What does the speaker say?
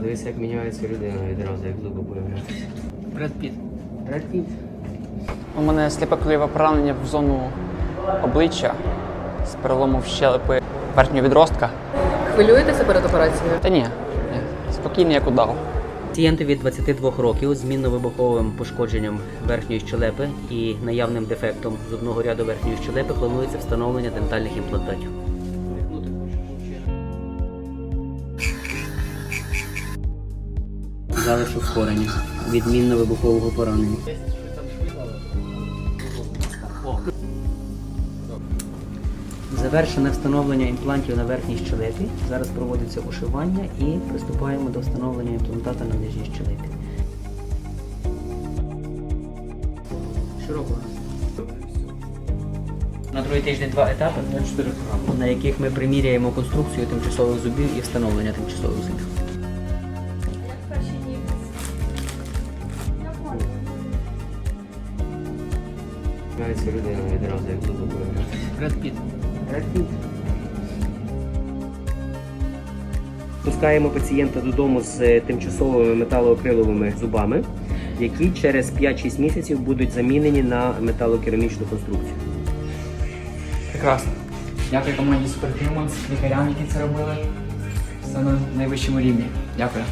Дивись, як міняється людина відразу, як зуби появляються. Бред Піт. Бред Піт. У мене сліпе кульове поранення в зону обличчя з переломом щелепи верхнього відростка. Хвилюєтеся перед операцією? Та ні, ні, спокійний як удав. Пацієнтові 22 років з мінно-вибуховим пошкодженням верхньої щелепи і наявним дефектом зубного ряду верхньої щелепи планується встановлення дентальних імплантатів. Залишок корення від мінно-вибухового поранення. Завершене встановлення імплантів на верхній щелепі. Зараз проводиться ушивання і приступаємо до встановлення імплантата на нижній щелепі. Широко. На другий тиждень два етапи, на яких ми приміряємо конструкцію тимчасових зубів і встановлення тимчасових зубів. Міняється людина відразу, як зуби появляються. Бред Піт. Бред Піт. Пускаємо пацієнта додому з е, тимчасовими металоакриловими зубами, які через 5-6 місяців будуть замінені на металокерамічну конструкцію. Прекрасно. Дякую команді Superhumans, лікарям, які це робили. Все на найвищому рівні. Дякую.